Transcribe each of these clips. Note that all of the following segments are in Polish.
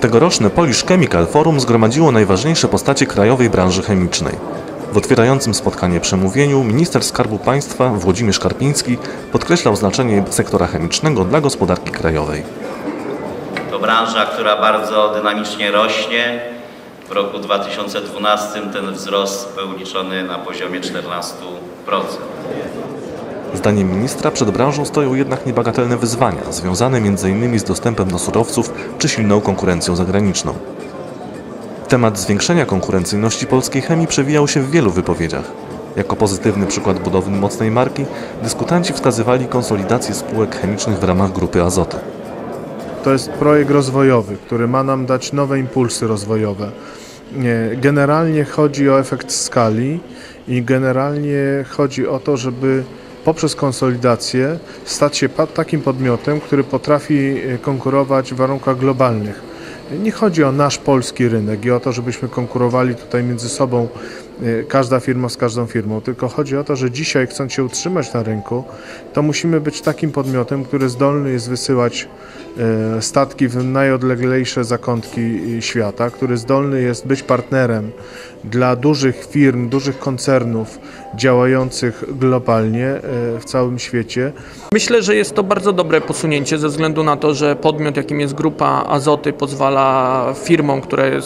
Tegoroczne Polish Chemical Forum zgromadziło najważniejsze postacie krajowej branży chemicznej. W otwierającym spotkanie przemówieniu minister Skarbu Państwa Włodzimierz Karpiński podkreślał znaczenie sektora chemicznego dla gospodarki krajowej. To branża, która bardzo dynamicznie rośnie. W roku 2012 ten wzrost był liczony na poziomie 14%. Zdaniem ministra przed branżą stoją jednak niebagatelne wyzwania, związane m.in. z dostępem do surowców czy silną konkurencją zagraniczną. Temat zwiększenia konkurencyjności polskiej chemii przewijał się w wielu wypowiedziach. Jako pozytywny przykład budowy mocnej marki, dyskutanci wskazywali konsolidację spółek chemicznych w ramach grupy Azoty. To jest projekt rozwojowy, który ma nam dać nowe impulsy rozwojowe. Nie, Generalnie chodzi o efekt skali i generalnie chodzi o to, żeby poprzez konsolidację stać się takim podmiotem, który potrafi e, konkurować w warunkach globalnych. Nie chodzi o nasz polski rynek i o to, żebyśmy konkurowali tutaj między sobą, każda firma z każdą firmą, tylko chodzi o to, że dzisiaj chcąc się utrzymać na rynku, to musimy być takim podmiotem, który zdolny jest wysyłać e, statki w najodleglejsze zakątki e, świata, który zdolny jest być partnerem dla dużych firm, dużych koncernów działających globalnie w całym świecie. Myślę, że jest to bardzo dobre posunięcie ze względu na to, że podmiot, jakim jest grupa Azoty, pozwala firmom, które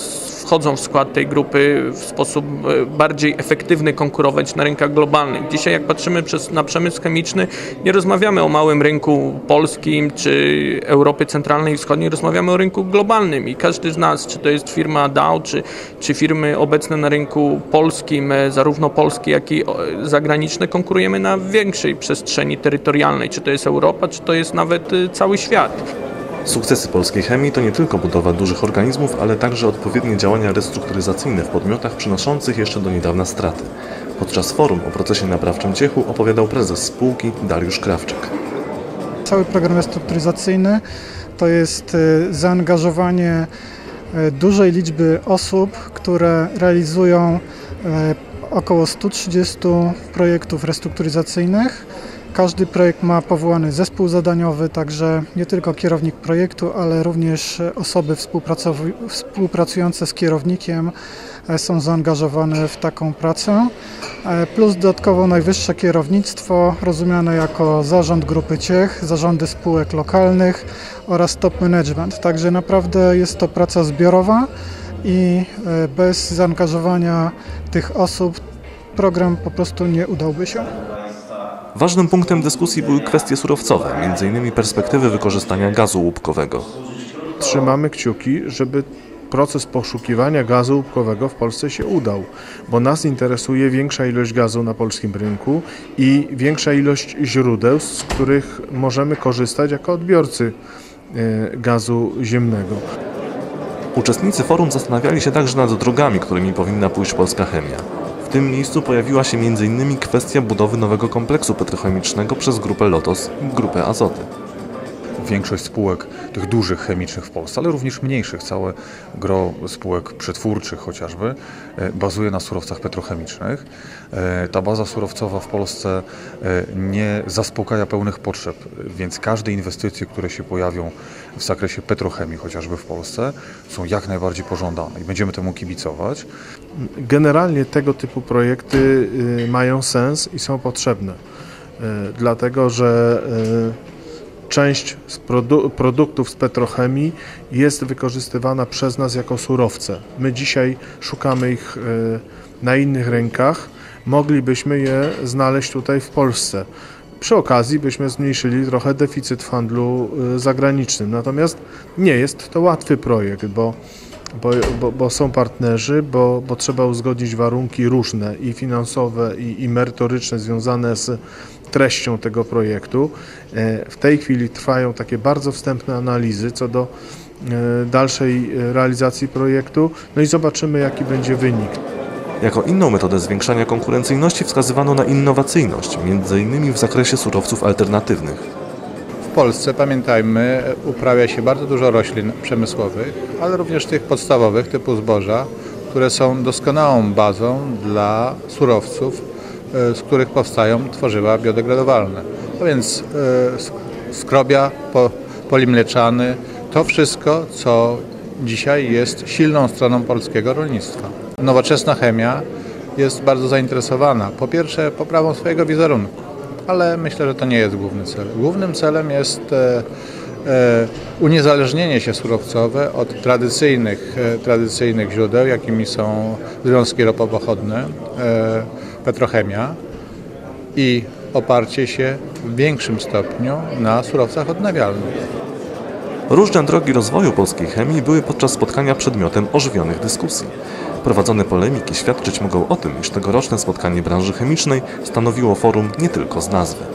wchodzą w skład tej grupy w sposób e, bardziej efektywny konkurować na rynkach globalnych. Dzisiaj, jak patrzymy przez, na przemysł chemiczny, nie rozmawiamy o małym rynku polskim czy Europy Centralnej i Wschodniej, rozmawiamy o rynku globalnym i każdy z nas, czy to jest firma Dow, czy, czy firmy obecne na rynku polskim, e, zarówno polskie, jak i o, zagraniczne, konkurujemy na większej przestrzeni terytorialnej, czy to jest Europa, czy to jest nawet e, cały świat. Sukcesy polskiej chemii to nie tylko budowa dużych organizmów, ale także odpowiednie działania restrukturyzacyjne w podmiotach przynoszących jeszcze do niedawna straty. Podczas forum o procesie naprawczym Ciechu opowiadał prezes spółki Dariusz Krawczyk. Cały program restrukturyzacyjny to jest e, zaangażowanie e, dużej liczby osób, które realizują e, około 130 projektów restrukturyzacyjnych. Każdy projekt ma powołany zespół zadaniowy, także nie tylko kierownik projektu, ale również osoby współpracujące z kierownikiem e, są zaangażowane w taką pracę. E, Plus dodatkowo najwyższe kierownictwo, rozumiane jako zarząd grupy Ciech, zarządy spółek lokalnych oraz top management. Także naprawdę jest to praca zbiorowa i e, bez zaangażowania tych osób program po prostu nie udałby się. Ważnym punktem dyskusji były kwestie surowcowe, m.in. perspektywy wykorzystania gazu łupkowego. Trzymamy kciuki, żeby proces poszukiwania gazu łupkowego w Polsce się udał, bo nas interesuje większa ilość gazu na polskim rynku i większa ilość źródeł, z których możemy korzystać jako odbiorcy e, gazu ziemnego. Uczestnicy forum zastanawiali się także nad drogami, którymi powinna pójść polska chemia. W tym miejscu pojawiła się m.in. kwestia budowy nowego kompleksu petrochemicznego przez grupę Lotos i grupę Azoty. Większość spółek tych dużych chemicznych w Polsce, ale również mniejszych, całe gro spółek przetwórczych chociażby, e, bazuje na surowcach petrochemicznych. E, Ta baza surowcowa w Polsce e, nie zaspokaja pełnych potrzeb, więc każde inwestycje, które się pojawią w zakresie petrochemii chociażby w Polsce są jak najbardziej pożądane i będziemy temu kibicować. Generalnie tego typu projekty y, mają sens i są potrzebne, y, dlatego że y, część z produ- produktów z petrochemii jest wykorzystywana przez nas jako surowce. My dzisiaj szukamy ich y, na innych rynkach, moglibyśmy je znaleźć tutaj w Polsce. Przy okazji byśmy zmniejszyli trochę deficyt w handlu y, zagranicznym. Natomiast nie jest to łatwy projekt, bo bo, bo, bo są partnerzy, bo, bo trzeba uzgodnić warunki różne i finansowe, i, i merytoryczne związane z treścią tego projektu. E, W tej chwili trwają takie bardzo wstępne analizy co do e, dalszej realizacji projektu, no i zobaczymy jaki będzie wynik. Jako inną metodę zwiększania konkurencyjności wskazywano na innowacyjność, m.in. w zakresie surowców alternatywnych. W Polsce, pamiętajmy, uprawia się bardzo dużo roślin przemysłowych, ale również tych podstawowych typu zboża, które są doskonałą bazą dla surowców, z których powstają tworzywa biodegradowalne. A więc e, sk- skrobia, po, poli mleczany, to wszystko, co dzisiaj jest silną stroną polskiego rolnictwa. Nowoczesna chemia jest bardzo zainteresowana, po pierwsze, poprawą swojego wizerunku, ale myślę, że to nie jest główny cel. Głównym celem jest e, e, uniezależnienie się surowcowe od tradycyjnych, e, tradycyjnych źródeł, jakimi są związki ropopochodne, e, petrochemia i oparcie się w większym stopniu na surowcach odnawialnych. Różne drogi rozwoju polskiej chemii były podczas spotkania przedmiotem ożywionych dyskusji. Prowadzone polemiki świadczyć mogą o tym, iż tegoroczne spotkanie branży chemicznej stanowiło forum nie tylko z nazwy.